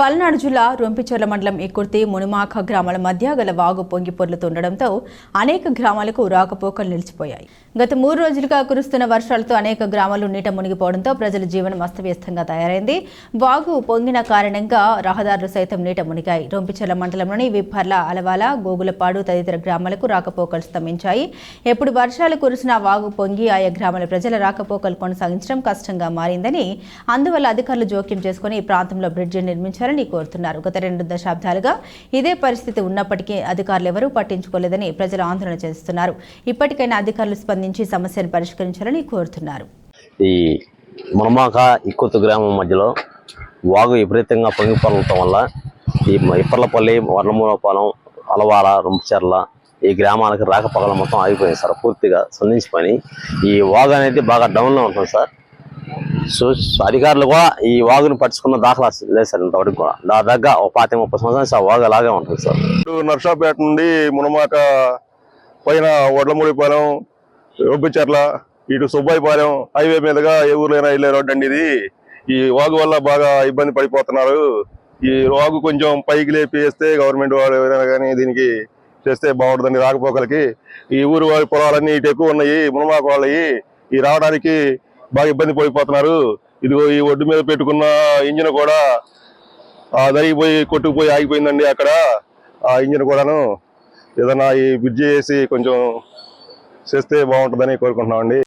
పల్నాడు జిల్లా రొంపిచెర్ల మండలం ఇకుర్తి మునిమాక గ్రామాల మధ్య గల వాగు పొంగి పొర్లుతుండటంతో అనేక గ్రామాలకు రాకపోకలు నిలిచిపోయాయి. గత మూడు రోజులుగా కురుస్తున్న వర్షాలతో అనేక గ్రామాలు నీట మునిగిపోవడంతో ప్రజల జీవనం అస్తవ్యస్తంగా తయారైంది. వాగు పొంగిన కారణంగా రహదారులు సైతం నీట మునిగాయి. రొంపిచెర్ల మండలంలోని విప్పర్ల అలవాల గోగులపాడు తదితర గ్రామాలకు రాకపోకలు స్తంభించాయి. ఎప్పుడు వర్షాలు కురిసిన వాగు పొంగి ఆయా గ్రామాల ప్రజల రాకపోకలు కొనసాగించడం కష్టంగా మారిందని అందువల్ల అధికారులు జోక్యం చేసుకుని ఈ ప్రాంతంలో బ్రిడ్జి చేయాలని కోరుతున్నారు. గత రెండు దశాబ్దాలుగా ఇదే పరిస్థితి ఉన్నప్పటికీ అధికారులు ఎవరూ పట్టించుకోలేదని ప్రజలు ఆందోళన చేస్తున్నారు. ఇప్పటికైనా అధికారులు స్పందించి సమస్యను పరిష్కరించాలని కోరుతున్నారు. ఈ మునమాక ఇక్కుతు గ్రామం మధ్యలో వాగు విపరీతంగా పొంగి వల్ల ఈ ఇప్పర్లపల్లి వర్ణమూలపాలెం అలవాల రుంపచెర్ల ఈ గ్రామాలకు రాకపోకలు మొత్తం ఆగిపోయింది సార్. పూర్తిగా స్పందించిపోయి ఈ వాగు అనేది బాగా డౌన్లో ఉంటుంది సార్. సో అధికారులు కూడా ఈ వాగును పట్టుకున్న దాఖలా లేదు సార్ ఇంతవరకు కూడా. దాదాపుగా ఒక పాతి ముప్పై సంవత్సరాలు ఆ వాగు అలాగే ఉంటుంది సార్. నర్సాపేట నుండి మునమాక పైన వడ్లమూడిపాలెం రొబ్బిచెర్ల ఇటు సుబ్బాయిపాలెం హైవే మీదుగా ఏ ఊర్లైనా వెళ్ళే రోడ్డు అండి ఇది. ఈ వాగు వల్ల బాగా ఇబ్బంది పడిపోతున్నారు. ఈ వాగు కొంచెం పైకి లేపి వేస్తే గవర్నమెంట్ వాళ్ళు ఎవరైనా కానీ దీనికి చేస్తే బాగుంటుందండి రాకపోకలకి. ఈ ఊరు వాళ్ళ పొలాలన్నీ ఇటు ఎక్కువ ఉన్నాయి మునమాక వాళ్ళవి ఈ రావడానికి బాగా ఇబ్బంది పడిపోతున్నారు. ఇదిగో ఈ ఒడ్డు మీద పెట్టుకున్న ఇంజిన్ కూడా ఆ జరిగిపోయి కొట్టుకుపోయి ఆగిపోయిందండి అక్కడ. ఆ ఇంజిన్ కూడాను ఏదైనా ఈ బ్రిడ్జి వేసి కొంచెం చేస్తే బాగుంటుందని కోరుకుంటున్నామండి.